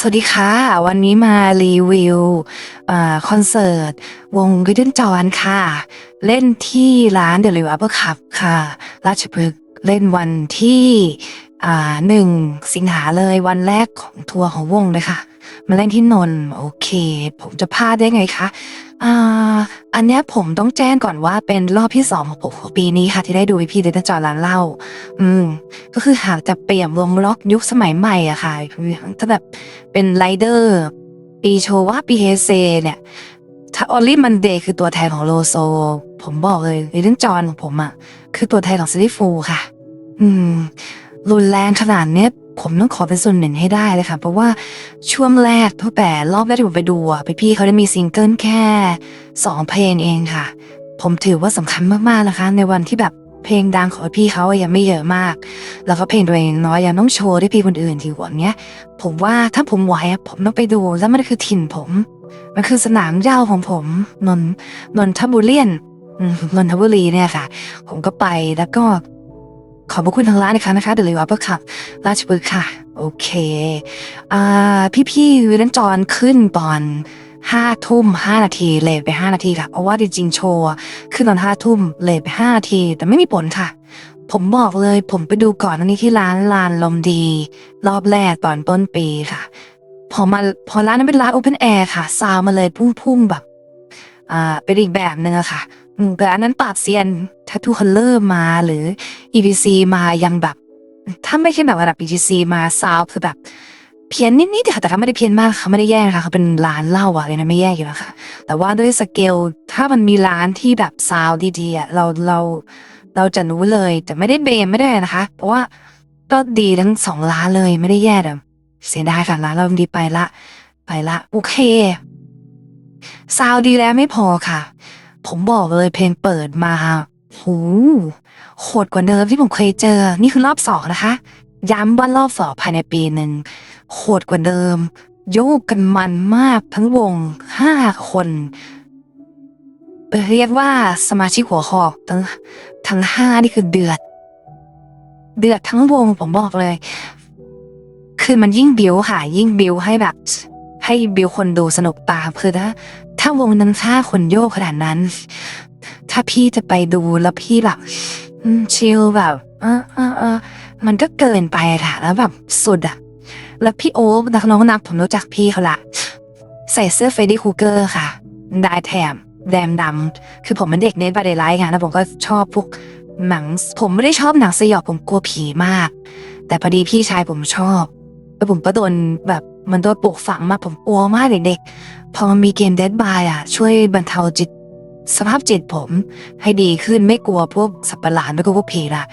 สวัสดีค่ะ วันนี้มารีวิวอคอนเสิร์ต วงกิดเดนจอนค่ะ เล่นที่ร้านเดลิว u เบอร์คับค่ะ ราชพฤกษ์เล่นวันที่หนึ่งสิงหาเลยวันแรกของทัวร์ของวงเลยค่ะ มาเล่นที่นนท์โอเค ผมจะพลาดได้ไงคะอ่าอันเนี้ยผมต้องแจ้งก่อนว่าเป็นรอบที่สองของผมของปีนี้ค่ะ ที่ได้ดูพี่เดนจอนร้านเหล้าอืม ก็คือหากจะเปลี่ยนวงล็อกยุคสมัยใหม่อะค่ะถ้าแบบเป็นไรเดอร์ ปีโชว่าปีเฮเซเนี่ยถ้าออลลี่มันเดย์คือตัวแทนของโลโซ ผมบอกเลยเรื่องจอนของผมอะคือตัวแทนของซิตี้ฟูค่ะ อืมรุนแรงขนาดเนี้ย ผมต้องขอเป็นส่วนหนึ่งให้ได้เลยค่ะ เพราะว่าช่วงแรกตั้งแต่รอบแรกที่ผมไปดูอะไปพี่เขาได้มีซิงเกิลแค่สองเพลงเองค่ะ ผมถือว่าสำคัญมากๆนะคะ ในวันที่แบบเพลงดังของพี่เขาอะยังไม่เยอะมาก แล้วก็เพลงตัวเองน้อยยังต้องโชว์ได้พี่คนอื่นทีกว่าเนี้ย ผมว่าถ้าผมไหวผมต้องไปดูแล้วมันคือถิ่นผม มันคือสนามเย้าของผมนนนนทบุรีนนนทบุรีเนี่ยค่ะ ผมก็ไปแล้วก็ ขอบพระคุณทางร้านนะคะนะคะเดลิว u เ e r คับราชบุรีค่ะ โอเคอ่าพี่ๆวิลเลนจอนขึ้นตอนห้าทุ่มห้านาทีเลทไปห้านาทีค่ะ เพราะว่าจริงๆโชว์ขึ้นตอนห้าทุ่มเลทไปห้านาที แต่ไม่มีผลค่ะ ผมบอกเลยผมไปดูก่อนอันนี้ที่ร้านลานลมดี รอบแรกตอนต้นปีค่ะ พอมาพอร้านนั้นเป็นร้านโอเพนแอร์ค่ะ ซาวมาเลยพุ่งๆแบบ อ่าเป็นอีกแบบหนึ่งอะค่ะ อืมแต่อันนั้นปราบเซียนทัตทูคัลเลอร์มาหรือ EPC มายังแบบ ถ้าไม่ใช่แบบระดับ EPC มาซาวคือแบบ เพี้ยนนิดๆค่ะแต่เขาไม่ได้เพี้ยนมากเขาไม่ได้แย่นะคะเขาเป็นร้านเหล้าอะเลยนะไม่แย่อยู่แล้วค่ะ แต่ว่าด้วยสเกลถ้ามันมีร้านที่แบบซาวดีๆอะเราเราเราจะรู้เลยแต่ไม่ได้เบมไม่ได้นะคะ เพราะว่าก็ดีทั้งสองร้านเลยไม่ได้แย่แต่เสียดายค่ะร้านเราดีไปละ ไปละ โอเคซาวดีแล้วไม่พอค่ะ ผมบอกเลยเพลงเปิดมาโหโหดกว่าเดิมที่ผมเคยเจอ นี่คือรอบสองนะคะ ย้ำว่ารอบสองภายในปีหนึ่งโหดกว่าเดิม โยกกันมันมากทั้งวงห้าคนเรียกว่าสมาชิกหัวหอกทั้งทั้งห้านี่คือเดือด เดือดทั้งวงผมบอกเลย คือมันยิ่งบิวค่ะ ยิ่งบิวให้แบบ ให้บิวคนดูสนุกตามคือถ้า ถ้าวงนั้นฆ่าคนโยกขนาดนั้น ถ้าพี่จะไปดูแล้วพี่แบบชิลแบบ เออเออเออมันก็เกินไปค่ะ แล้วแบบสุดอะแล้วพี่โอ๊คนักน้องนักผมรู้จักพี่เขาละใส่เสื้อเฟรดดี้คูเกอร์ค่ะได้แถมแดมดำคือผมเป็นเด็กเน้นบาเดไลท์ค่ะแล้วผมก็ชอบพวกหนัง ผมไม่ได้ชอบหนังสยองผมกลัวผีมาก แต่พอดีพี่ชายผมชอบแล้วผมก็โดนแบบมันโดนปลูกฝังมาผมกลัวมากเด็กๆ พอมีเกม Dead by อะ ช่วยบรรเทาจิต สภาพจิตผม ให้ดีขึ้นไม่กลัวพวกสัตว์ประหลาดไม่กลัวพวกผีละ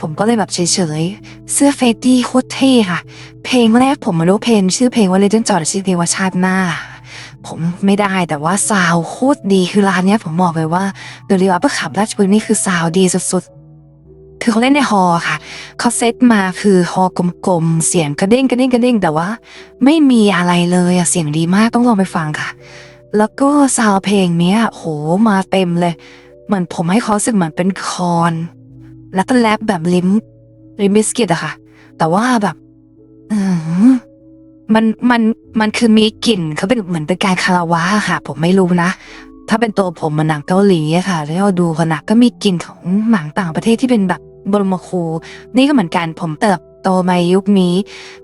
ผมก็เลยแบบเฉยๆ เสื้อเฟตตี้โคตรเท่ค่ะ เพลงแรกผมมารู้เพลง ชื่อเพลงว่า Legend จอดชื่อเพลงว่าชาติหน้า ผมไม่ได้แต่ว่าซาวโคตรดีคือร้านเนี้ยผมบอกเลยว่าเดลิว u เ e r ขับราชบุรีนี่คือซาวด์ดีสุดๆ คือเขาเล่นในฮอล์ค่ะเขาเซตมาคือฮอล์กลมๆเสียงกระเด้งกระเด้งกระเด้งแต่ว่า ไม่มีอะไรเลยอะเสียงดีมากต้องลองไปฟังค่ะ แล้วก็ซาวเพลงเนี้ยโหมาเต็มเลย เหมือนผมให้เขาสึกเหมือนเป็นคอน แล้วก็แรปแบบลิมลิมบิสกิตอะค่ะ แต่ว่าแบบมันมันมันคือมีกลิ่นเขาเป็นเหมือนเป็นการคาราวะค่ะ ผมไม่รู้นะถ้าเป็นตัวผมมันหนังเกาหลีอะค่ะ แล้วดูขนาดก็มีกลิ่นของหนังต่างประเทศที่เป็นแบบ บรมครู นี่ก็เหมือนกันผมเติบโตมายุคนี้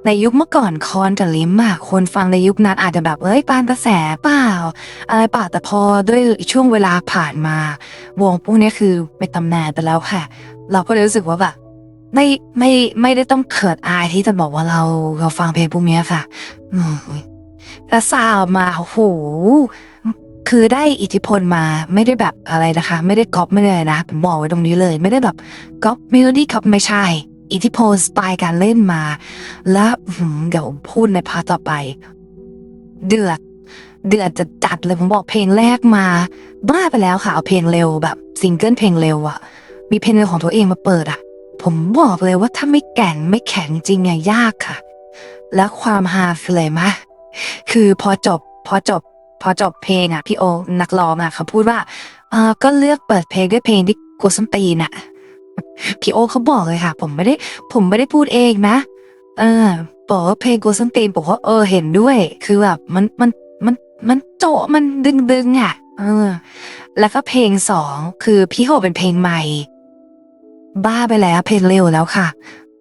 ในยุคเมื่อก่อนคอนกับลิมอะคนฟังในยุคนั้นอาจจะแบบเอ้ยปานกระแสเปล่า อะไรป่าแต่พอด้วยช่วงเวลาผ่านมา วงพวกนี้คือเป็นตำนานไปแล้วค่ะ เราก็เลยรู้สึกว่าแบบไม่ไม่ไม่ได้ต้องเขิดอายที่จะบอกว่าเราเราฟังเพลงพวกนี้ค่ะแล้วซาวมาโอ้โห คือได้อิทธิพลมาไม่ได้แบบอะไรนะคะ ไม่ได้ก๊อปไม่ได้นะผมบอกไว้ตรงนี้เลย ไม่ได้แบบก๊อปเมโลดี้ก๊อปไม่ใช่ อิทธิพลสไตล์การเล่นมา แล้วเดี๋ยวพูดในพาร์ทต่อไป เดือดเดือดจะจัดเลยผมบอกเพลงแรกมา บ้าไปแล้วค่ะเอาเพลงเร็วแบบซิงเกิลเพลงเร็วอะมีเพลงเร็วของตัวเองมาเปิดอะผมบอกเลยว่าถ้าไม่แก่งไม่แข็งจริงอะยากค่ะ แล้วความฮาคืออะไรมะคือพอจบพอจบ พอจบเพลงอะพี่โอนักร้องอะเขาพูดว่าเออก็เลือกเปิดเพลงด้วยเพลงที่กูส้นตีนอะพี่โอเขาบอกเลยค่ะ ผมไม่ได้ ผมไม่ได้พูดเองนะ เออบอกว่าเพลงกูส้นตีนบอกว่าเออเห็นด้วย คือแบบมันมันมันมันโจมันดึงดึงอะ เออ แล้วก็เพลงสองคือพี่เขาบอเป็นเพลงใหม่ บ้าไปแล้วเพลงเร็วแล้วค่ะ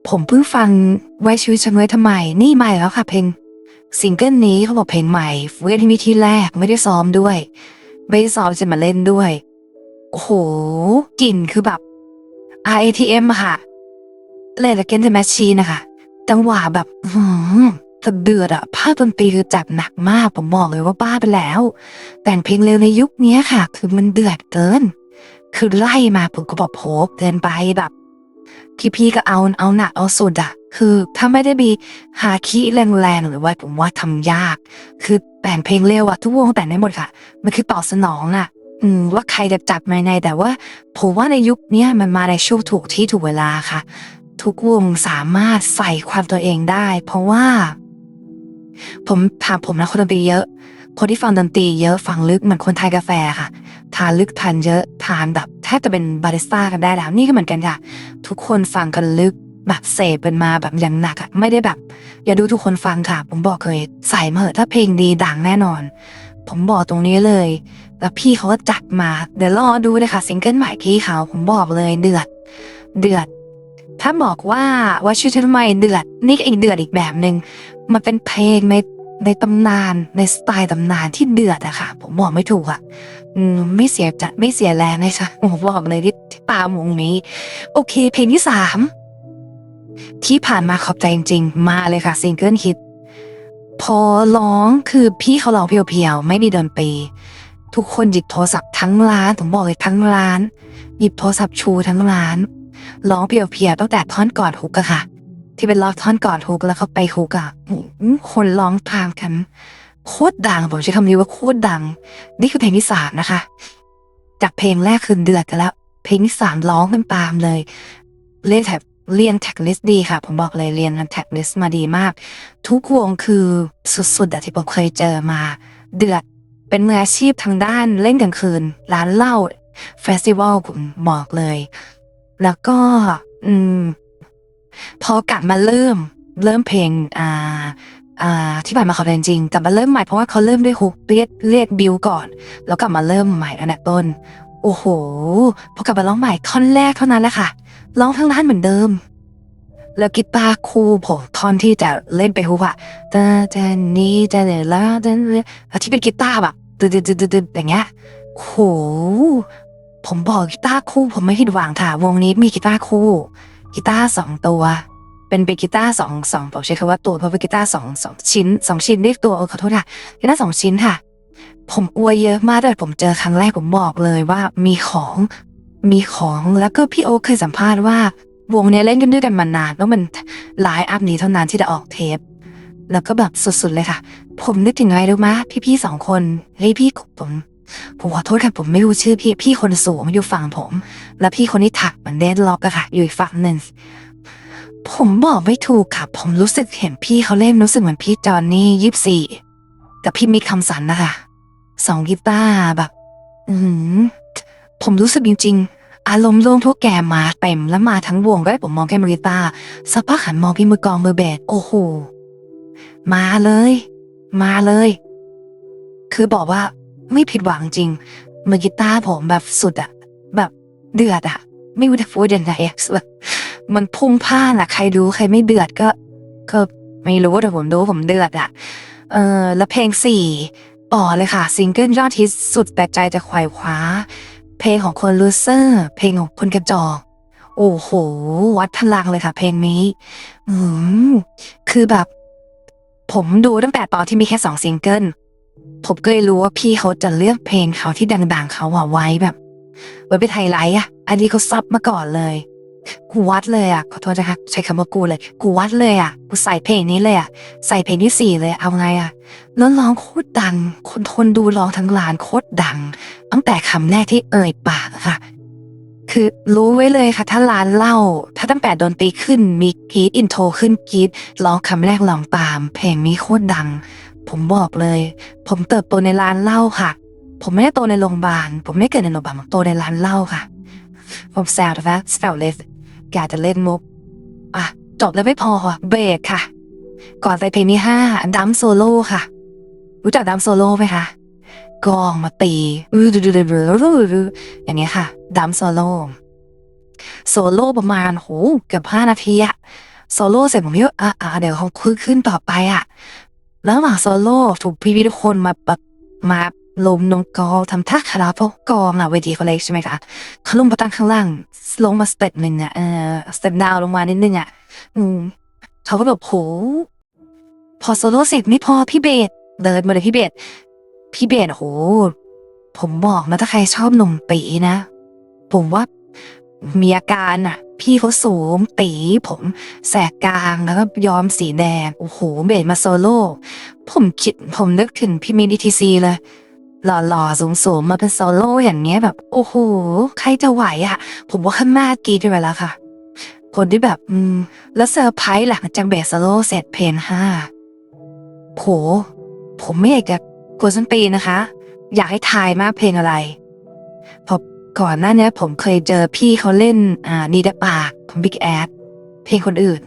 ผมเพิ่งฟังไว้ชีวิตฉันไว้ทำไม นี่ใหม่แล้วค่ะ เพลง ซิงเกิลนี้เขาบอกเพลงใหม่เวทีมีที่แรกไม่ได้ซ้อมด้วยไม่ได้ซ้อมจะมาเล่นด้วยโอ้โหกลิ่นคือแบบ RATM อะค่ะเล่นเกนเดแมชชีนะคะจังหวะแบบหือสะเดือดอะภาพดนตรีคือจับหนักมาก ผมบอกเลยว่าบ้าไปแล้ว แต่งเพลงเร็วในยุคนี้ค่ะ คือมันเดือดเกิน คือไล่มาผมก็บอกโผเดินไปแบบ พี่ๆก็เอาเอาหนักเอาสุดอะคือถ้าไม่ได้มีหาคีย์แรงๆหรือว่าผมว่าทำยาก คือแต่งเพลงเร็วอะทุกวงแต่งได้หมดค่ะ มันคือตอบสนองอะอืมว่าใครจะจับมาในแต่ว่าผมว่าในยุคนี้มันมาในช่วงถูกที่ถูกเวลาค่ะ ทุกวงสามารถใส่ความตัวเองได้ เพราะว่า ผมถามผมนะคนดนตรีเยอะ คนที่ฟังดนตรีเยอะฟังลึกเหมือนคนไทยกาแฟค่ะ ทานลึกทานเยอะทานแบบแทบจะเป็นบาริสต้ากันได้แล้ว นี่ก็เหมือนกันค่ะ ทุกคนฟังกันลึกแบบเสพเป็นมาแบบอย่างหนักอะไม่ได้แบบ อย่าดูทุกคนฟังค่ะ ผมบอกเคยใส่มาเหอะถ้าเพลงดีดังแน่นอน ผมบอกตรงนี้เลย แล้วพี่เขาก็จัดมา เดี๋ยวรอดูเลยค่ะซิงเกิลใหม่พี่เขาผมบอกเลยเดือด เดือด ถ้าบอกว่าว่าชื่อทำไมเดือด นี่ก็อีกเดือดอีกแบบหนึ่งมันเป็นเพลงในในตำนานในสไตล์ตำนานที่เดือดอะค่ะ ผมบอกไม่ถูกอะ อืมไม่เสียจัดไม่เสียแรงเลยค่ะผมบอกเลยที่ที่ามงนี้ โอเค เพลงที่สามที่ผ่านมาขอบใจจริงๆ มาเลยค่ะซิงเกิลฮิตพอร้องคือพี่เขาร้องเพียวๆ ไม่มีดนตรีทุกคนหยิบโทรศัพท์ทั้งร้านผมบอกเลยทั้งร้าน หยิบโทรศัพท์ชูทั้งร้านร้องเพียวๆตั้งแต่ท่อนกอนฮุกอะค่ะ ที่เป็นร้องท่อนกอนฮุกแล้วเขาไปฮุกอะคนร้องตามกัน โคตรดังผมใช้คำนี้ว่าโคตรดัง นี่คือเพลงที่สามนะคะ จากเพลงแรกคือเดือดกันแล้ว เพลงที่สามร้องกันตามเลย เล่นแท็กเรียนแท็กลิสดีค่ะ ผมบอกเลยเรียนแท็กลิสมาดีมาก ทุกวงคือสุดๆอะที่ผมเคยเจอมา เดือดเป็นมืออาชีพทางด้านเล่นกลางคืน ร้านเหล้าเฟสติวัลผมบอกเลย แล้วก็ อืม พอกลับมาเริ่ม เริ่มเพลงอ่า อ่าที่ผ่านมาเขาเป็นจริงกลับมาเริ่มใหม่เพราะว่าเขาเริ่มด้วยฮุกเรียกเรียกบิวก่อน แล้วกลับมาเริ่มใหม่อันดับต้น โอ้โหพอกลับมาร้องใหม่ท่อนแรกเท่านั้นแหละค่ะร้องทั้งร้านเหมือนเดิม แล้วกีตาร์คู่ผมท่อนที่จะเล่นไปฮุกอะตาตานี้จะเดลาเดนที่เป็นกีตาร์แบบตึ๊ดตึ๊ดตึ๊ดตึ๊ดอย่างเงี้ยโหผมบอกกีตาร์คู่ผมไม่ผิดหวังค่ะ วงนี้มีกีตาร์คู่กีตาร์สองตัว เป็นเป็นกีตาสองสองผมใช้คำว่าตัวเพราะเป็นกีตาสองสองชิ้นสองชิ้นเรียกตัวเออขอโทษค่ะกีตาสองชิ้นค่ะ ผมอวยเยอะมากแต่ผมเจอครั้งแรกผมบอกเลยว่ามีของมีของแล้วก็พี่โอ๊คเคยสัมภาษณ์ว่าวงเนี้ยเล่นกันด้วยกันมานานแล้วมันไลฟ์อัพนี้เท่านั้นที่จะออกเทป แล้วก็แบบสุดๆเลยค่ะ ผมนึกถึงอะไรรู้มะพี่ๆสองคนเฮ้ยพี่ผมผมขอโทษค่ะผมไม่รู้ชื่อพี่พี่คนสูงอยู่ฝั่งผม แล้วพี่คนที่ถักเหมือนเดนล็อกอะค่ะ อยู่อีกฝั่งหนึ่ง ผมบอกไม่ถูกค่ะ ผมรู้สึกเห็นพี่เขาเล่นรู้สึกเหมือนพี่จอนนี่ยี่สิบสี่กับพี่มิกคำสันนะคะสองกีตาร์แบบ อือหือผมรู้สึกจริง ๆ อารมณ์ร่วมทุกแกมาเต็มแล้วมาทั้งวงก็ให้ผมมองแค่มือกีตาร์สักพักหันมองพี่มือกองมือเบสโอ้โหมาเลย มาเลย คือบอกว่าไม่ผิดหวังจริง มือกีตาร์ผมแบบสุดอะแบบเดือดอะไม่รู้จะพูดยังไงอะแบบ มันพุ่งพล่านอะใครรู้ใครไม่เดือดก็ก็ไม่รู้แต่ผมรู้ผมเดือดอะเออแล้วเพลงสี่ต่อเลยค่ะ ซิงเกิลยอดฮิตสุดแต่ใจจะไขว่คว้า เพลงของคนลูเซอร์ เพลงของคนกระจอกโอ้โห วัดพลังเลยค่ะ เพลงนี้ อืมคือแบบ ผมดูตั้งแต่ตอนที่มีแค่สองซิงเกิลผมก็เลยรู้ว่าพี่เขาจะเลือกเพลงเขาที่ดังๆเขาอะไว้แบบ ไว้เป็นไฮไลท์อะอันนี้เขาซับมาก่อนเลย กูวัดเลยอะขอโทษนะคะใช้คำว่ากูเลย กูวัดเลยอะกูใส่เพลงนี้เลยอะใส่เพลงที่สี่เลยเอาไงอะแล้วร้องโคตรดัง คนทนดูร้องทั้งลานโคตรดัง ตั้งแต่คำแรกที่เอ่ยปากค่ะ คือรู้ไว้เลยค่ะ ถ้าร้านเล้าถ้าตั้งแต่ดนตรีขึ้นมีกรีดอินโทรขึ้นกรีดร้องคำแรกร้องตาม เพลงนี้โคตรดัง ผมบอกเลย ผมเติบโตในร้านเหล้าค่ะ ผมไม่ได้โตในโรงพยาบาลผมไม่เกิดในโรงพยาบาลผมโตในร้านเหล้าค่ะ ผมแซวนะคะแซวเลย กากจะเล่นมุก อะ จบแล้วไม่พอเบรกค่ะ ก่อนไปเพลงที่ห้าดัมโซโล่ค่ะ รู้จักดัมโซโล่ไหมคะกองมาตีอย่างเงี้ยค่ะดัมโซโล่โซโล่ประมาณโหเกือบห้านาทีอะโซโล่เสร็จผมก็อะอะเดี๋ยวเขาคุยขึ้นต่อไปอะแล้วระหว่างโซโล่ถูกพี่ๆทุกคนมาแบบมา ลมนงกอทำท่าคาราโปกองอะเวทีเขาเล็กใช่ไหมคะเขาลงมาตั้งข้างล่าง ลงมาสเต็ปหนึ่งอะเออสเต็ปดาวลงมานิดนึงอะอืมเขาก็แบบโหพอโซโล่เสร็จไม่พอพี่เบสเดินมาเลยพี่เบสพี่เบสโห ผมบอกนะถ้าใครชอบหนุ่มตีนะ ผมว่ามีอาการอะ พี่เขาสูงตีผมแสกกลางแล้วก็ย้อมสีแดง โอ้โห เบสมาโซโล่ผมคิดผมนึกถึงพี่มิดีทีซีเลย หล่อๆสูงๆมาเป็นโซโล่อย่างเงี้ยแบบ โอ้โห ใครจะไหวอะ ผมว่าข้น้ากรีดไปแล้วค่ะ คนที่แบบ อืม แล้วเซอร์ไพรส์หลังจากเบสโซโล่เสร็จเพลงห้าโห ผมไม่อยากจะกวนส้นตีนะคะ อยากให้ทายมากเพลงอะไรพอก่อนหน้านี้ผมเคยเจอพี่เขาเล่น อ่านีดปากของบิ๊กแอดเพลงคนอื่น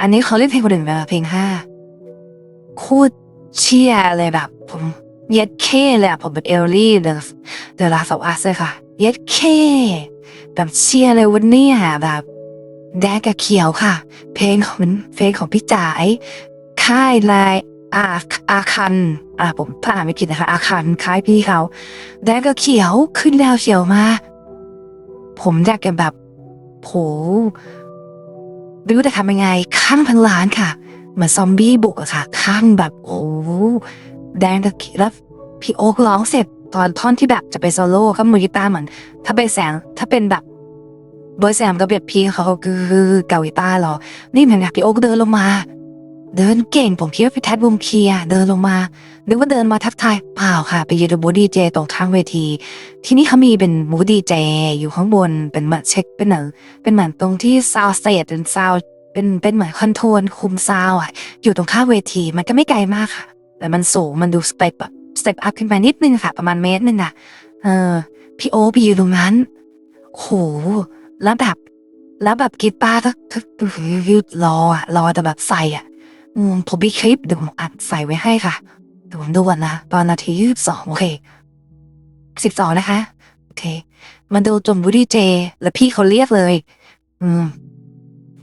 อันนี้เขาเล่นเพลงคนอื่นแบบเพลงห้าคตรเชี่ยเลยแบบ ผม เย็ดเคเลยอะผมเป็นเอลลี่เดอะเดอะลาสอัสเลยค่ะ เย็ดเค แบบเชี่ยเลยวันนี้แบบ แดงกับเขียวค่ะ เพลงของเพลงของพี่จ๋ายค่ายลายอาอาคันอ่าผมถ้าอ่านไม่ผิดนะคะ อาคันค่ายพี่เขาแดงกับเขียวขึ้นแล้วเฉียวมา ผมอยากจะแบบโหไม่รู้จะทำยังไงข้างพันล้านค่ะเหมือนซอมบี้บุกอะค่ะ ข้างแบบโอ้ แดงกับเขียวแล้วพี่โอ๊กร้องเสร็จตอนท่อนที่แบบจะไปโซโล่ก็มือกีตาร์เหมือน ถ้าเป็นแสงถ้าเป็นแบบเบอร์แซมกับเบียดพีเขาคือเกาหลีใต้หรอ นี่เหมือนกับพี่โอ๊กเดินลงมา เดินเก่งผมคิดว่าพี่แท็ดบุมเคียเดินลงมานึกว่าเดินมาทักทายเปล่าค่ะ ไปยืนบูดีเจตรงทางเวที ที่นี่เขามีเป็นบูดีเจอยู่ข้างบนเป็นมือนเช็คเป็นเหมือนเป็นเหมือนตรงที่ซาวสเตจเป็นซาวเป็นเป็นเหมือนคอนโทรลคุมซาวอะ อยู่ตรงข้างเวทีมันก็ไม่ไกลมากค่ะ แต่มันสูงมันดูสเต็ปแบบสเต็ปอัพขึ้นไปนิดนึงค่ะ ประมาณเมตรนึงอะเออพี่โอ๊คไปยืนตรงนั้นโหแล้วแบบ แล้วแบบกีตาร์ก็ก็ยืดรออะรอแต่แบบใส่อะผมมีคลิปเดี๋ยวผมอัดใส่ไว้ให้ค่ะเดี๋ยวผมดูก่อนนะตอนนาทียี่สิบสองโอเคสิบสองนะคะโอเค มันดูจมบูดี้เจ แล้วพี่เขาเรียกเลย อืม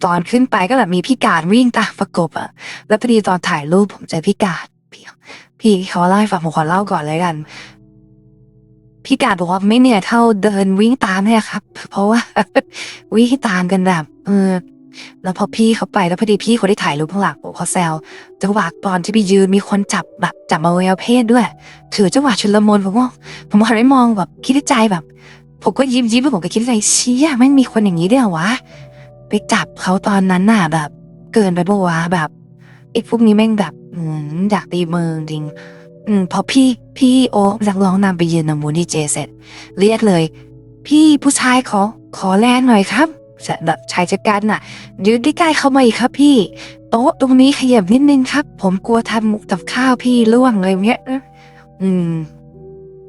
ตอนขึ้นไปก็แบบมีพี่การวิ่งตามประกบอะแล้วพอดีตอนถ่ายรูปผมเจอพี่การ พี่พี่เขาเล่าให้ฟังผมขอเล่าก่อนเลยกัน พี่การบอกว่าไม่เหนื่อยเท่าเดินวิ่งตามเนี่ยครับ เพราะว่าวิ่งตามกันแบบเออแล้วพอพี่เขาไปแล้วพอดีพี่คนที่ถ่ายรูปข้างหลังผมเขาแซวจังหวะตอนที่ไปยืนมีคนจับแบบจับมาเวลเพศด้วย ถือจังหวะชุลมุนผมว่าผมหันไปมองแบบคิดในใจแบบ ผมก็ยิ้มยิ้มแล้วผมก็คิดในใจเชี่ยแม่มีคนอย่างนี้ด้วยเหรอวะไปจับเขาตอนนั้นน่ะแบบ เกินไปปะวะแบบไอ้พวกนี้แม่งแบบ อืมอยากตีมือจริง อืมพอพี่พี่โอ๊คนักร้องนำไปยืนนมูนี่เจเสร็จ เรียกเลย พี่ผู้ชายขอขอแลนหน่อยครับแบบชายจัดการน่ะยืนใกล้ๆเข้ามาอีกครับพี่ โต๊ะตรงนี้ขยับนิดนึงครับ ผมกลัวทำมุกกับข้าวพี่ล่วงเลยเงี้ยอืม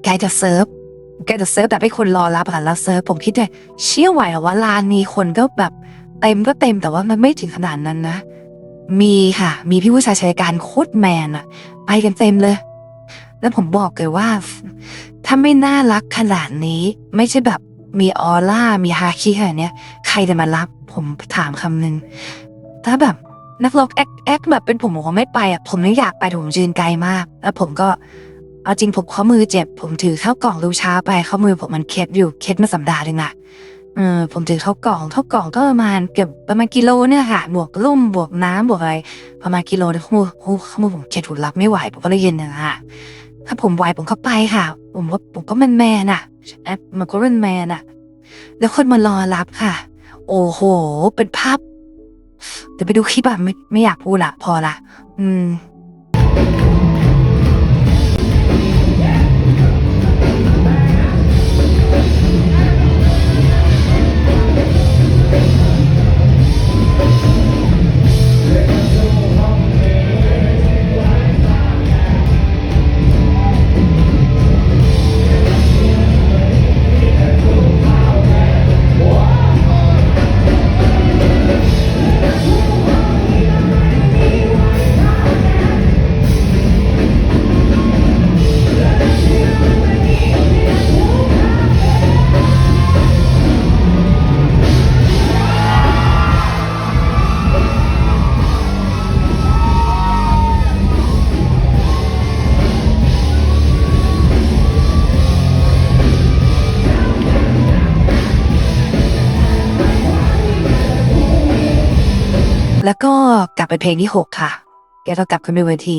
แกจะเซิร์ฟแกจะเซิร์ฟแต่ให้คนรอรับอะแล้วเซิร์ฟผมคิดเลยเชื่อไหวเหรอว่าร้านนี้คนก็แบบเต็มก็เต็มแต่ว่ามันไม่ถึงขนาดนั้นนะ มีค่ะ มีพี่ผู้ชายชายการโคตรแมนอะไปกันเต็มเลย แล้วผมบอกเลยว่า ถ้าไม่น่ารักขนาดนี้ ไม่ใช่แบบมีออร่า มีฮาคิขนาดเนี้ย ใครจะมารับ ผมถามคำหนึ่งถ้าแบบนักร้องแอคแอคแบบเป็นผมผมคงไม่ไปอะ ผมไม่อยากไปผมยืนไกลมาก แล้วผมก็เอาจริงผมข้อมือเจ็บ ผมถือข้าวกล่องดูช้าไปข้อมือผมมันเคล็ดอยู่เคล็ดมาสัปดาห์หนึงละ เออผมถือข้ากล่องข้ากล่องก็ประมาณเกือบประมาณกิโลเนี่ยค่ะ บวกลุ่มบวกน้ำบวกอะไร ประมาณกิโลเนี่ยข้อมือโอ้ข้อมือผมเคล็ดหุดรับไม่ไหวผมก็เลยยืนนะฮะถ้าผมไหวผมเข้าไปค่ะ ผมว่าผมก็แมนแมนอะแอปมันก็เป็นแมนอะแล้วคนมารอรับค่ะ โอ้โห เป็นภาพเดี๋ยวไปดูคลิปอะไม่ไม่อยากพูดละพอละ อืม แล้วก็กลับไปเพลงที่หกค่ะ แกต้องกลับขึ้นไปเวที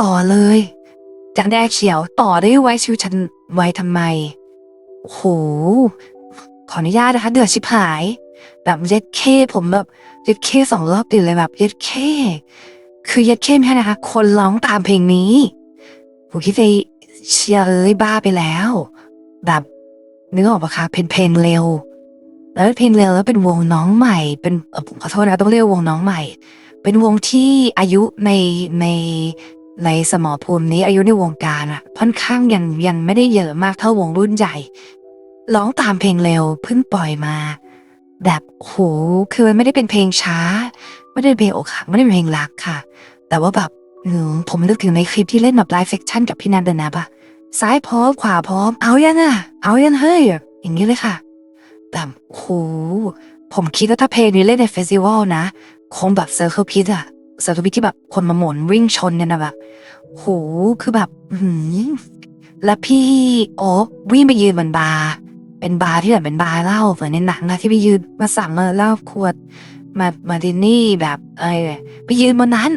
ต่อเลยจากแดกเฉียวต่อได้ไว้ชีวิตฉันไว้ทำไมโหขออนุญาตนะคะ เดือดชิบหาย แบบเย็ดเคผมแบบเย็ดเคสองรอบติดเลยแบบเย็ดเค คือเย็ดเคไม่ใช่นะคะ คนร้องตามเพลงนี้ผมคิดเลยเชียร์เอ้ยบ้าไปแล้ว แบบนึกออกปะคะเป็นเพลงเร็ว แล้วเป็นเพลงเร็วแล้วเป็นวงน้องใหม่ เป็นขอโทษนะต้องเรียกวงน้องใหม่ เป็นวงที่อายุในในในสมรภูมินี้อายุในวงการอะค่อนข้างยังยังไม่ได้เยอะมากเท่าวงรุ่นใหญ่ร้องตามเพลงเร็วเพิ่งปล่อยมา แบบโหคือมันไม่ได้เป็นเพลงช้า ไม่ได้เป็นเพลงอกหักไม่ได้เป็นเพลงรักค่ะ แต่ว่าแบบผมนึกถึงในคลิปที่เล่นแบบไลฟ์เฟคชั่นกับพี่นันเดนนะปะซ้ายพร้อมขวาพร้อม เอายังอะเอายังเฮ้ยอย่างนี้เลยค่ะ แบบโหผมคิดว่าถ้าเพลงนี้เล่นในเฟสติวัลนะ คงแบบเซอร์เคิลพิทอะเซอร์เคิลพิทที่แบบคนมาหมุนวิ่งชนเนี่ยนะแบบโหคือแบบหืแล้วพี่โอ๊วิ่งไปยืนบนบาร์เป็นบาร์ที่แบบเป็นบาร์เหล้าเหมือนในหนังนะที่ไปยืนมาสั่งมาเหล้าขวด มามาดินี่แบบเอ้ไปยืนบนนั้น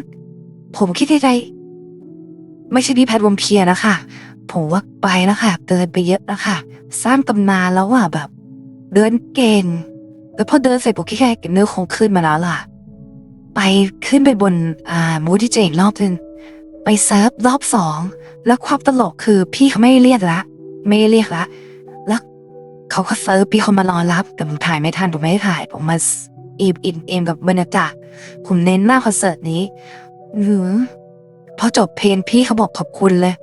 ผมคิดในใจไม่ใช่พี่แพทวงเพียนะคะผมว่าไปแล้วค่ะเดินไปเยอะแล้วค่ะ สร้างตำนานแล้วอะแบบ เดินเก่ง แล้วพอเดินเสร็จผมคิดแค่เนื้อคงขึ้นมาแล้วล่ะ ไปขึ้นไปบนอ่ามูที่เจอีกรอบนึงไปเซิร์ฟรอบสอง แล้วความตลกคือพี่เขาไม่เรียกละ ไม่เรียกละ แล้วเขาก็เซิร์ฟพี่เขามารอรับ แต่ผมถ่ายไม่ทันผมไม่ได้ถ่าย ผมมาอินอินเอมกับบรรยากาศผมเน้นมากคอนเสิร์ตนี้หรือพอจบเพลงพี่เขาบอกขอบคุณเลย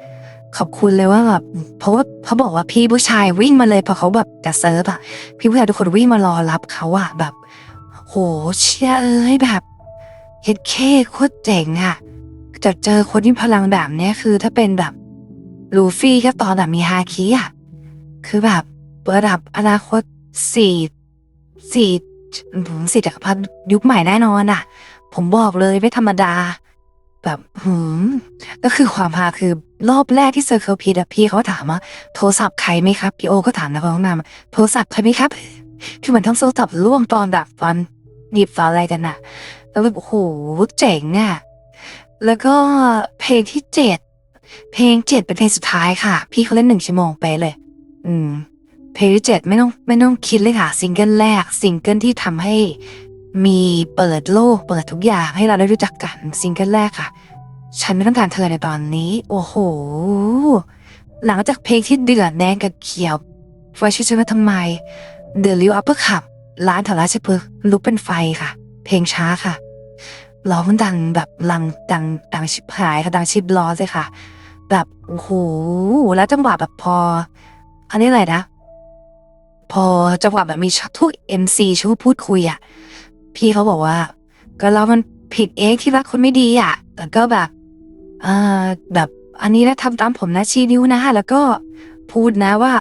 ขอบคุณเลยว่าแบบเพราะว่าเขาบอกว่าพี่ผู้ชายวิ่งมาเลยพอเขาแบบจะเซิร์ฟอะพี่ผู้ชายทุกคนวิ่งมารอรับเขาอะแบบ โหเชี่ยเอ้ยแบบเฮ็ดเคโคตรเจ๋งอะจะเจอคนที่พลังแบบเนี้ยคือถ้าเป็นแบบลูฟี่ก็ตอนแบบมีฮาคิอะคือแบบระดับอนาคตสี่สี่ผมสี่จักรพรรดิยุคใหม่แน่นอนอะผมบอกเลยไม่ธรรมดา แบบหืมก็คือความฮาคือ รอบแรกที่เซอร์เคิลพีดอะพี่เขาถามว่าโทรศัพท์ใครไหมครับพี่โอก็ถามนักร้องนำโทรศัพท์ใครไหมครับ คือมันต้องโทรศัพท์ล่วงตอนดับตอนหยิบตอนอะไรกันน่ะแล้วแบบโอ้โหเจ๋งอะแล้วก็เพลงที่เจ็ดเพลงเจ็ดเป็นเพลงสุดท้ายค่ะ พี่เขาเล่นหนึ่งชั่วโมงไปเลย อืม เพลงที่เจ็ดไม่ต้องไม่ต้องคิดเลยค่ะซิงเกิลแรกซิงเกิลที่ทำให้มีเปิดโลกเปิดทุกอย่างให้เราได้รู้จักกันซิงเกิลแรกค่ะ ฉันไม่ต้องการเธอในตอนนี้ โอ้โห หลังจากเพลงที่เดือดแดงกับเขียวไฟชื่อฉันว่าทำไม The Liu Upper Cup ร้านแถวราชพฤกษ์ลุกเป็นไฟค่ะ เพลงช้าค่ะร้องมันดังแบบลังดังดังชิบหายค่ะดังชิบล้อเลยค่ะ แบบโอ้โหแล้วจังหวะแบบพอ อันนี้อะไรนะพอจังหวะแบบมีทุกเอ็มซีช่วยพูดคุยอะ พี่เขาบอกว่า ก็เรามันผิดเองที่รักคนไม่ดีอะแต่ก็แบบ อ่าแบบอันนี้นะทำตามผมนะชี้นิ้วนะแล้วก็พูดนะว่า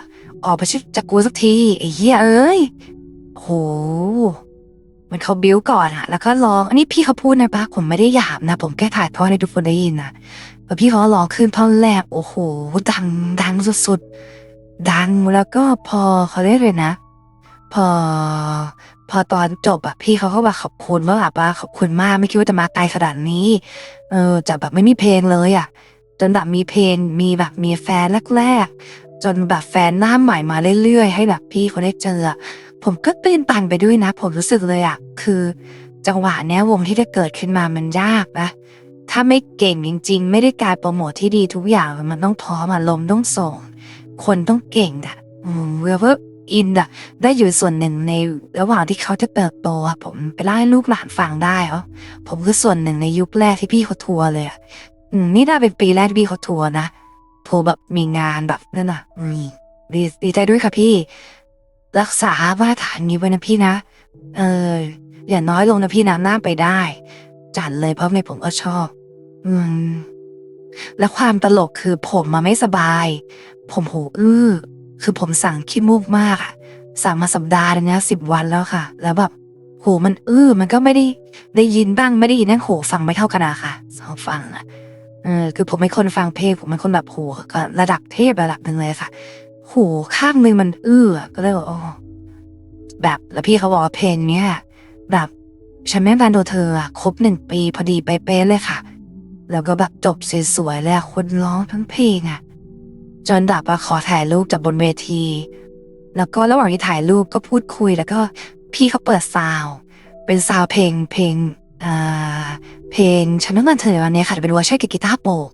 ออกไปจากกูสักทีไอ้เหี้ยเอ้ยโหมันเขาบิ้วก่อนอะแล้วก็ร้อง อันนี้พี่เขาพูดนะปะผมไม่ได้หยาบนะ ผมแค่ถ่ายทอดให้ทุกคนได้ยินนะแต่พี่เขาร้องขึ้นท่อนแรกโอ้โห ดัง ดังสุดๆ ดังแล้วก็พอเขาเรียกเลยนะ พอ พอตอนจบอะพี่เขาก็แบบขอบคุณว่าแบบว่าขอบคุณมากไม่คิดว่าจะมาไกลขนาดนี้ เออจะแบบไม่มีเพลงเลยอะจนแบบมีเพลงมีแบบมีแฟนแรกๆจนแบบแฟนหน้าใหม่มาเรื่อยๆ ให้แบบพี่เขาได้เจอผมก็ตื่นตันไปด้วยนะ ผมรู้สึกเลยอะคือจังหวะเนี้ยวงที่ได้เกิดขึ้นมามันยากนะถ้าไม่เก่งจริง ๆ ไม่ได้การโปรโมทที่ดีทุกอย่างมันต้องพร้อมอารมณ์ต้องส่ง คนต้องเก่งอะเวลว่า อินอะได้อยู่ส่วนหนึ่งในระหว่างที่เขาจะเติบโตอะผมไปเล่าให้ลูกหลานฟังได้เหรอผมคือส่วนหนึ่งในยุคแรกที่พี่เขาทัวร์เลยอะนี่น่าเป็นปีแรกที่พี่เขาทัวร์นะทัวร์แบบมีงานแบบนั่นอะดีดีใจด้วยค่ะพี่ รักษามาฐานนี้ไว้นะพี่นะ เออ อย่าน้อยลงนะพี่นะหน้าไปได้ จัดเลยเพราะในผมก็ชอบ อืม และความตลกคือผมมาไม่สบาย ผมโหอื้อ คือผมสั่งขี้มูกมากอะสั่งมาสัปดาห์นึงนะสิบวันแล้วค่ะ แล้วแบบโหมันอื้อมันก็ไม่ได้ได้ยินบ้างไม่ได้ยินนั่งโหฟังไม่เท่ากันอะค่ะสองฟังอะเออคือผมเป็นคนฟังเพลงผมเป็นคนแบบโหก็ระดับเทพระดับหนึ่งเลยค่ะโหข้างหนึ่งมันอื้อก็เลยบอกโอ้แบบแล้วพี่เขาบอกว่าเพลงเนี้ยแบบฉันแม่บันโดเธออะครบหนึ่งปีพอดีไปเป๊ะเลยค่ะ แล้วก็แบบจบสวยๆเลยคนร้องทั้งเพลงอะ จนดับอะขอถ่ายรูปจากบนเวที แล้วก็ระหว่างที่ถ่ายรูปก็พูดคุยแล้วก็พี่เขาเปิดซาวเป็นซาวเพลงเพลงอ่าเพลงฉันต้องการเธอวันนี้ค่ะเป็นเวอร์ชันกีตาร์โปร่ง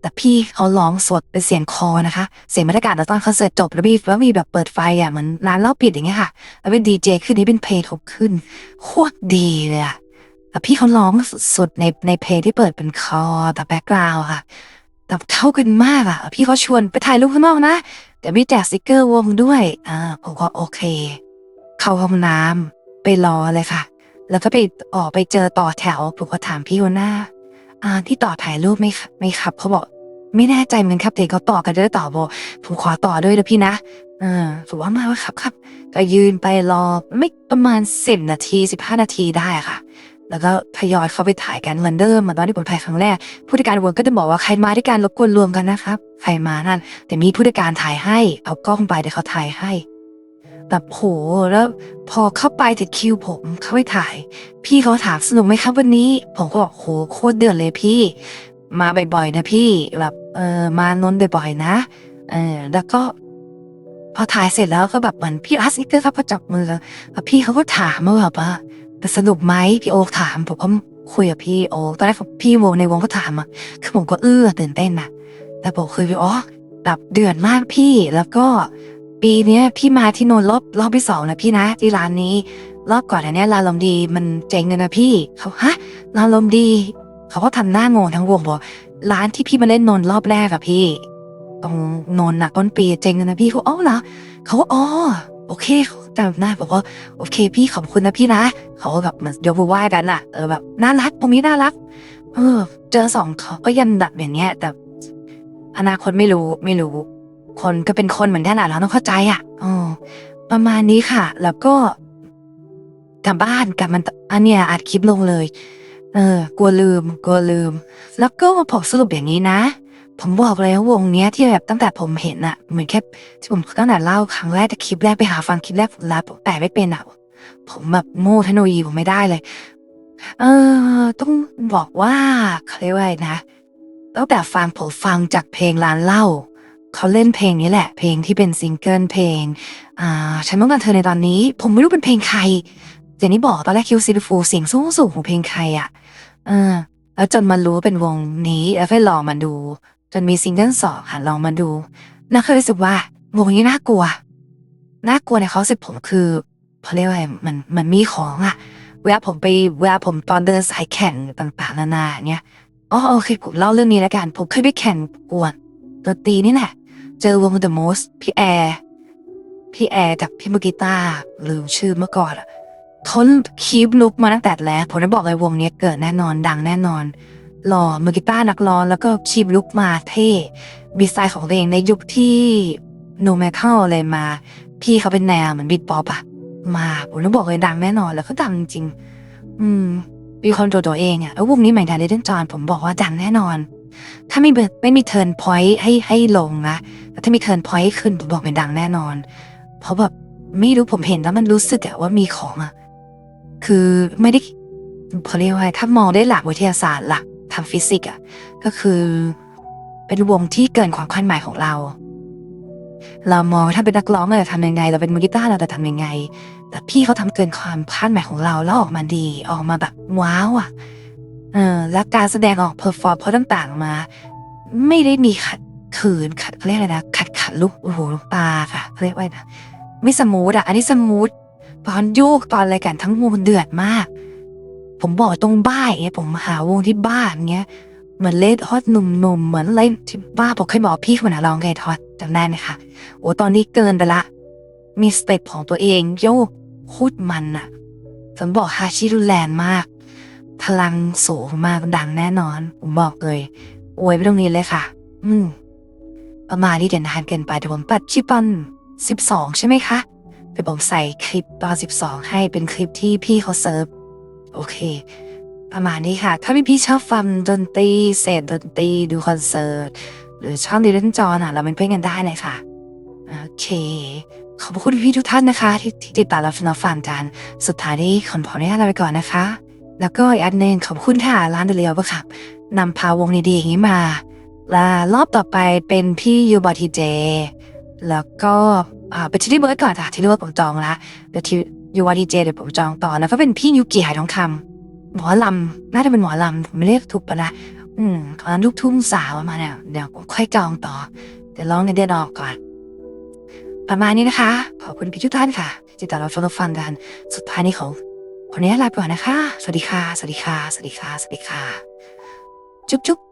แต่พี่เขาร้องสดเป็นเสียงคอนะคะ เสียงบรรยากาศตอนคอนเสิร์ตจบแล้วมีแล้วมีแบบเปิดไฟอะเหมือนร้านเล้าปิดอย่างเงี้ยค่ะ แล้วเป็นดีเจขึ้นนี่เป็นเพลงทบขึ้นโคตรดีเลยอะแต่พี่เขาร้องสุดๆในในเพลงที่เปิดเป็นคอแต่แบ็กกราวค่ะ แต่เข้ากันมากอะพี่เขาชวนไปถ่ายรูปข้างนอกนะเดี๋ยวมีแจกสติกเกอร์วงด้วยอ่าผมก็โอเค เข้าห้องน้ำไปรอเลยค่ะ แล้วก็ไปออกไปเจอต่อแถวผมก็ถามพี่หัวหน้า อ่าที่ต่อถ่ายรูปไหมครับไหมครับเขาบอกไม่แน่ใจเหมือนกันครับแต่เขาต่อกันด้วยต่อบอกผมขอต่อด้วยนะพี่นะเออผมว่ามาว่าครับครับ ก็ยืนไปรอไม่ประมาณสิบนาทีสิบห้านาทีได้ค่ะ แล้วก็ทยอยเข้าไปถ่ายกันเหมือนเดิมเหมือนตอนที่ผมถ่ายครั้งแรก ผู้จัดการวงก็จะบอกว่าใครมาด้วยการรบกวนรวมกันนะครับ ใครมานั่น แต่มีผู้จัดการถ่ายให้ เอากล้องไปเดี๋ยวเขาถ่ายให้แบบโหแล้วพอเข้าไปถึงคิวผมเข้าไปถ่าย พี่เขาถามสนุกไหมครับวันนี้ ผมก็บอกโหโคตรเดือดเลยพี่ มาบ่อยๆนะพี่แบบเออมานนบ่อยๆนะเออแล้วก็พอถ่ายเสร็จแล้วก็แบบเหมือนพี่อาร์ตสนิกเกอร์ครับพอจับมือแล้วพี่เขาก็ถามมาแบบว่า แต่สนุกไหมพี่โอ๊คถามผมก็คุยกับพี่โอ๊คตอนแรกพี่วงในวงก็ถามอะคือผมก็เอื้อตื่นเต้นนะแต่บอกคือพี่อ๋อแบบเดือดมากพี่แล้วก็ ปีเนี้ยพี่มาที่โนนรอบรอบที่สองนะพี่นะที่ร้านนี้ รอบก่อนอันเนี้ยร้านลมดีมันเจ๋งเลยนะพี่เขาฮะร้านลมดี เขาก็ทำหน้างงทั้งวงบอกร้านที่พี่มาเล่นนนรอบแรกอะพี่ตรงนนน่ะต้นปีเจ๋งเลยนะพี่เขาอ๋อเหรอเขาก็อ๋อโอเคจำได้บอกว่าโอเคพี่ขอบคุณนะพี่นะ เขาก็แบบเหมือนยกมือไหว้กันอะเออแบบน่ารักตรงนี้น่ารัก เออ เจอสองเขาก็ยันแบบอย่างเงี้ย แต่อนาคตไม่รู้ไม่รู้ คนก็เป็นคนเหมือนกันอะเราต้องเข้าใจอะอ๋อประมาณนี้ค่ะ แล้วก็กลับบ้านกลับมันอันเนี้ยอัดคลิปลงเลย เออ กลัวลืม กลัวลืม แล้วก็ผมสรุปอย่างนี้นะ ผมบอกเลยว่าวงเนี้ยที่แบบตั้งแต่ผมเห็นอะเหมือนแค่ที่ผมตั้งแต่เล่าครั้งแรกแต่คลิปแรกไปหาฟังคลิปแรกผมรับแต่ไม่เป็นอะ ผมแบบโง่เทคโนโลยีผมไม่ได้เลย เออ ต้องบอกว่าเขาเรียกว่านะตั้งแต่ฟังผมฟังจากเพลงร้านเหล้าเขาเล่นเพลงนี้แหละ เพลงที่เป็นซิงเกิลเพลง อ่าฉันต้องการเธอในตอนนี้ ผมไม่รู้เป็นเพลงใครอย่างนี้บอกตอนแรกคิวซิลิฟูเสียงสูงสูงของเพลงใครอะ เออ แล้วจนมารู้ว่าเป็นวงนี้แล้วไปลองมาดู จนมีซิงเกิลสองค่ะลองมาดูแล้วเคยรู้สึกว่าวงนี้น่ากลัว น่ากลัวในเขาสึกผมคือ เขาเรียกว่าอะไรมันมันมีของอะเวลาผมไปเวลาผมตอนเดินสายแข่งต่างๆนานาเนี่ยอ๋อโอเคผมเล่าเรื่องนี้แล้วกัน ผมเคยไปแข่งกวดดนตรีนี่แหละเจอวง The Most พี่แอร์พี่แอร์กับพี่มือกีตาร์ลืมชื่อเมื่อก่อนอะเขาคีบลุกมาตั้งแต่แรกผมได้บอกเลยวงนี้เกิดแน่นอนดังแน่นอน หล่อมือกีตาร์นักร้องแล้วก็คีบลุกมาเท่บีไซน์ของตัวเองในยุคที่โนแมคเข้าเลยมา พี่เขาเป็นแนวเหมือนบีทป๊อปอะ มาผมต้องบอกเลยดังแน่นอน แล้วก็ดังจริง อืมมีความตัวตัวเองอะแล้ววงนี้ใหม่ดาเลเดนจอนผมบอกว่าดังแน่นอน ถ้าไม่เบิดไม่มีเทิร์นพอยต์ให้ให้ลงนะแต่ถ้ามีเทิร์นพอยต์ขึ้นผมบอกเป็นดังแน่นอน เพราะแบบไม่รู้ผมเห็นแล้วมันรู้สึกอะว่ามีของอะคือไม่ได้เขาเรียกว่าไงถ้ามองได้หลักวิทยาศาสตร์หลักทางฟิสิกส์อะก็คือเป็นวงที่เกินความคาดหมายของเรา เรามองว่ถ้าเป็นนักร้องเราจะทำยังไง เราเป็นมือกีตาร์เราจะทำยังไง แต่พี่เขาทำเกินความคาดหมายของเราแล้วออกมาดีออกมาแบบว้าวอะเออแล้วการแสดงออกเพอร์ฟอร์มเพราะต่างๆมา ไม่ได้มีขัดขืนขัดเขาเรียกอะไรนะขัดขัดลูกโอ้โหลูกตาค่ะเขาเรียกว่านะไม่สมูทอะอันนี้สมูทตอนโยกตอนอะไรกันทั้งวงเดือดมาก ผมบอกตรงบ้าอย่างเงี้ยผมหาวงที่บ้านเงี้ย เหมือนเล่นฮอตหนุ่มๆ เหมือนเล่นที่บ้าผมเคยบอกพี่คนน่ะลองไงทอดจำได้ไหมคะโอ้ตอนนี้เกินไปละ มีสเต็ปของตัวเองโยกโคตรมันอะผมบอกฮาชิรุนแรงมาก พลังสูงมากดังแน่นอน ผมบอกเลยอวยไปตรงนี้เลยค่ะ อืมประมาณนี้เดี๋ยวนานเกินไปเดี๋ยวผมปัดชิปันสิบสองใช่ไหมคะเดี๋ยวผมใส่คลิปตอนสิบสองให้เป็นคลิปที่พี่เขาเซิร์ฟ โอเค ประมาณนี้ค่ะ ถ้าพี่ๆชอบฟังดนตรีเศษดนตรีดูคอนเสิร์ต หรือช่องดิเรนจอนอะ เราเป็นเพื่อนกันได้เลยค่ะ โอเค ขอบคุณพี่ทุกท่านนะคะ ที่ติดตามรับชมรับฟังกันสุดท้ายนี้ขอขออนุญาตลาไปก่อนนะคะ แล้วก็อีกอันหนึ่งขอบคุณค่ะร้านเดลียวปะครับนำพาวงดีๆอย่างนี้มาและรอบต่อไปเป็นพี่ยูบอทีเจ แล้วก็อ่าเป็นที่เบิร์ดก่อนค่ะที่เรียกว่าผมจองละเดี๋ยวที่ยูวอทีเจเดี๋ยวผมจองต่อแล้วก็เป็นพี่ยูกิหายทองคำ หมอลำน่าจะเป็นหมอลำผมไม่เรียกถูกปะนะอืมตอนนั้นลูกทุ่งสาวมาเนี่ยเดี๋ยวค่อยจองต่อเดี๋ยวร้องในเดือนออกก่อน ประมาณนี้นะคะ ขอบคุณพี่ทุกท่านค่ะที่ติดตามรับชมรับฟังกันสุดท้ายนี้ของคนนี้ลาไปก่อนนะคะ สวัสดีค่ะ สวัสดีค่ะ สวัสดีค่ะ สวัสดีค่ะ จุ๊บจุ๊บ